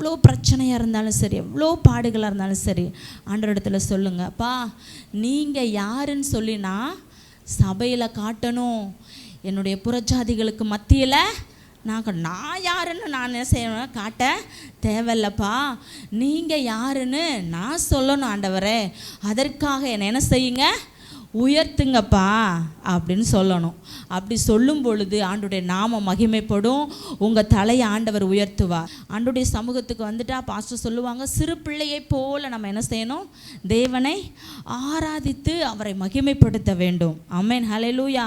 எவ்வளோ பிரச்சனையாக இருந்தாலும் சரி எவ்வளோ பாடுகளாக இருந்தாலும் சரி ஆண்ட சொல்லுங்க அப்பா நீங்கள் யாருன்னு சொல்லினா சபையில் காட்டணும். என்னுடைய புறஜாதிகளுக்கு மத்தியில் நான் நான் யாருன்னு நான் என்ன செய்யணும் காட்ட தேவையில்லப்பா. நீங்கள் யாருன்னு நான் சொல்லணும் ஆண்டவரே. அதற்காக என்னை என்ன செய்யுங்க? உயர்த்துங்கப்பா அப்படின்னு சொல்லணும். அப்படி சொல்லும் பொழுது ஆண்டுடைய நாம மகிமைப்படும். உங்கள் தலையை ஆண்டவர் உயர்த்துவார். ஆண்டுடைய சமூகத்துக்கு வந்துட்டா பாஸ்டர் சொல்லுவாங்க சிறு பிள்ளையைப் போல் நம்ம என்ன செய்யணும்? தேவனை ஆராதித்து அவரை மகிமைப்படுத்த வேண்டும். அம்மேன் ஹலெலூயா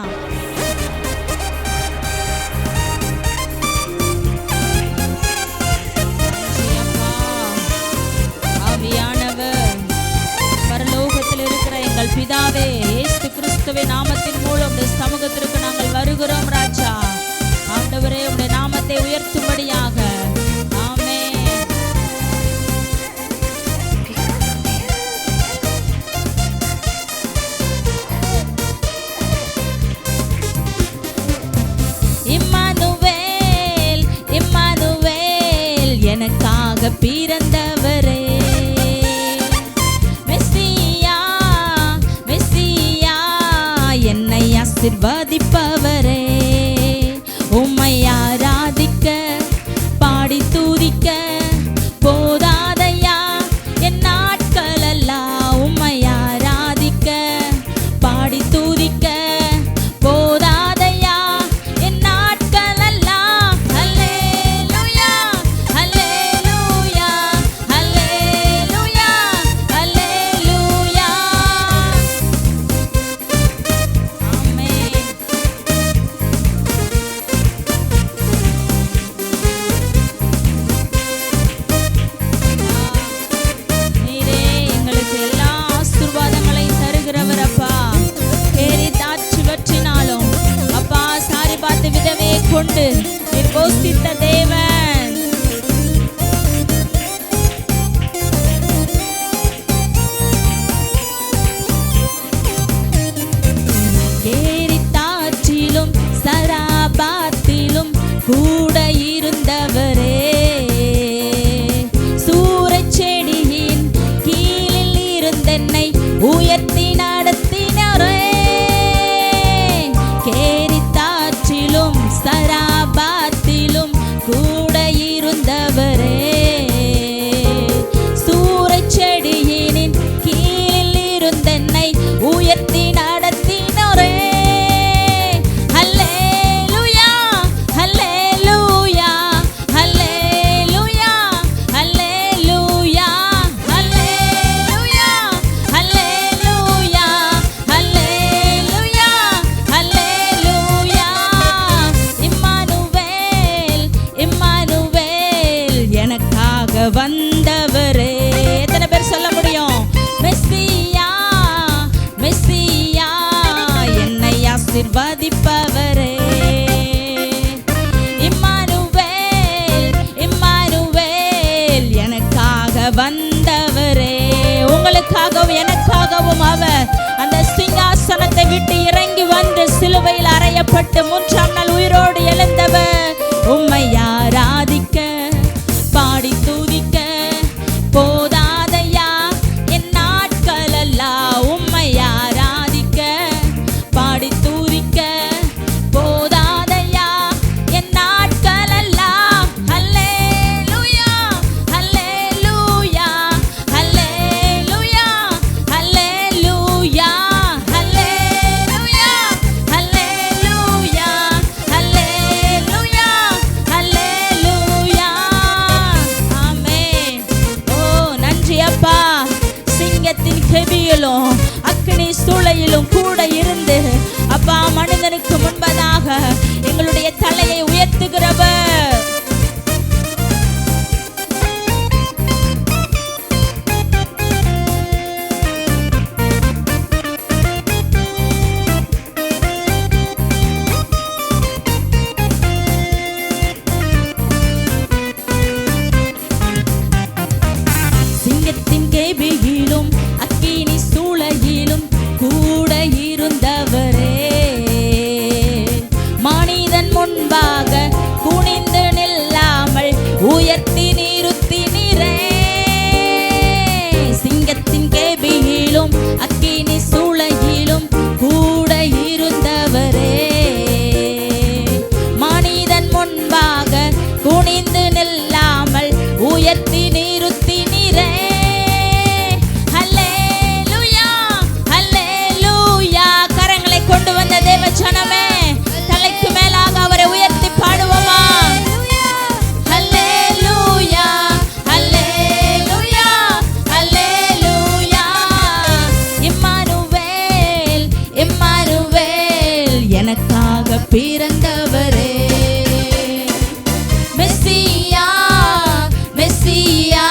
பிறந்தவரே. மெஸ்ஸியா மெஸ்ஸியா என்னை ஆசிர்வதிப்பவரே. உம்மை ஆராதிக்க பாடி தூதிக்க ஆசிர்வதிப்பவரே இம்மானுவேல் இம்மானுவேல் எனக்காக வந்தவரே. உங்களுக்காகவும் எனக்காகவும் அவர் அந்த சிங்காசனத்தை விட்டு இறங்கி வந்து சிலுவையில் அறையப்பட்டு மூன்றாம் நாள் உயிரோடு எழுந்தவர். பிறந்தவரே. மெஸ்ஸியா மெஸ்ஸியா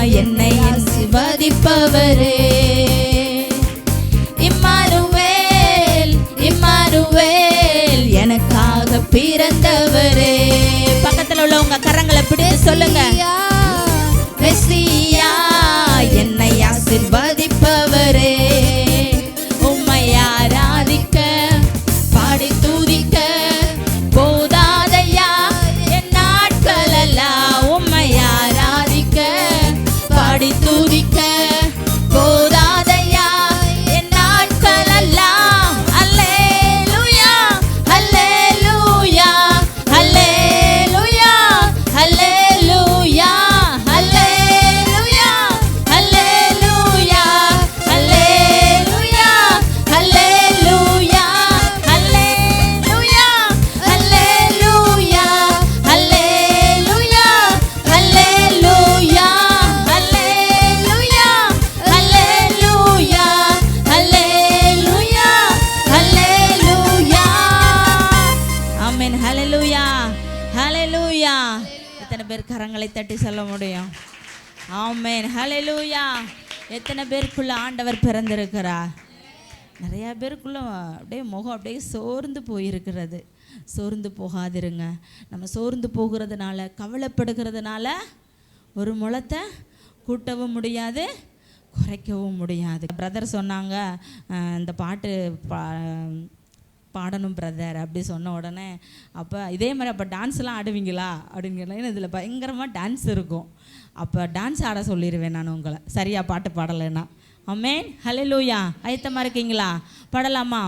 என்னை ஆசிர்வதிப்பவரே. இம்மானுவேல் இம்மானுவேல் எனக்காக பிறந்தவரே. பக்கத்தில் உள்ளவங்க கரங்களை பிடிச்சு சொல்லுங்க. ஆமேன். ஹலெலூயா எத்தனை பேருக்குள்ள ஆண்டவர் பிறந்திருக்கிறார்? நிறையா பேருக்குள்ள அப்படியே முகம் அப்படியே சோர்ந்து போயிருக்கிறது. சோர்ந்து போகாதிருங்க. நம்ம சோர்ந்து போகிறதுனால கவலைப்படுகிறதுனால ஒரு முளத்தை கூட்டவும் முடியாது குறைக்கவும் முடியாது. பிரதர் சொன்னாங்க இந்த பாட்டு பா பாடணும் பிரதர் அப்படி சொன்ன உடனே அப்போ இதே மாதிரி அப்போ டான்ஸ்லாம் ஆடுவீங்களா? அப்படிங்கிற இதில் பயங்கரமாக டான்ஸ் இருக்கும். அப்போ டான்ஸ் ஆட சொல்லிடுவேன் நான் உங்களை. சரியா பாட்டு பாடலைன்னா. அம்மேன் லூயா ஆயத்தமாக இருக்கீங்களா? பாடலாமா?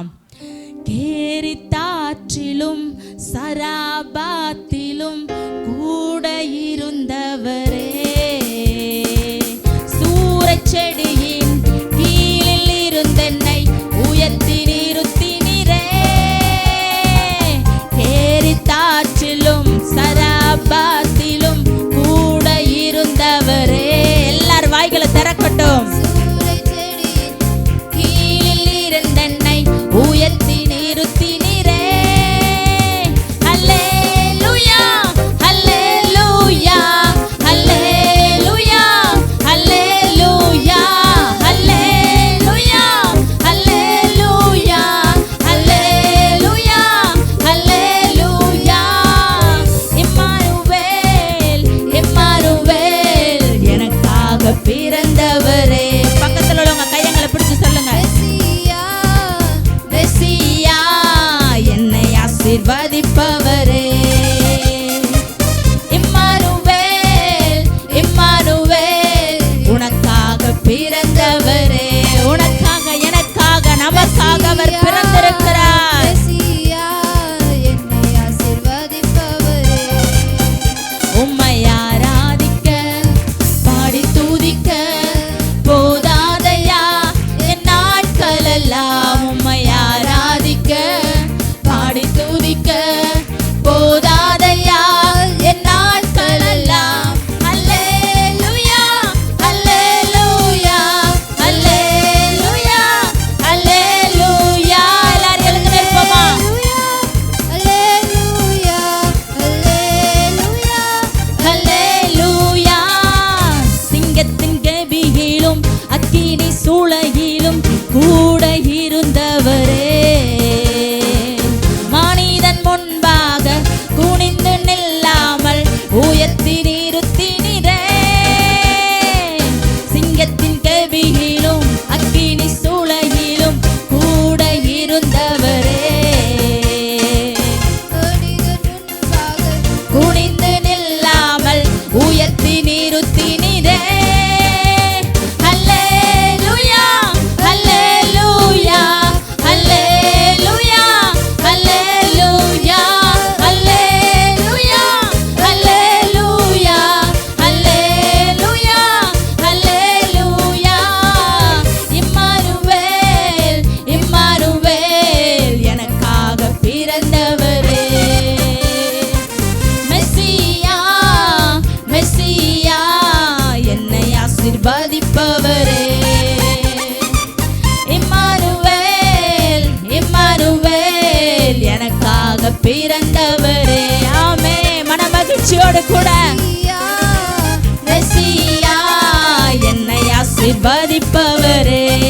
கேரித்தாற்றிலும் சராபாத்திலும் கூட இருந்தவரே. பாதிப்பவரே. இம்மானுவேல் இம்மானுவேல் எனக்காக பிறந்தவரே. ஆமே மன மகிழ்ச்சியோடு கூட என்னை ஆசீர்வதிப்பவரே.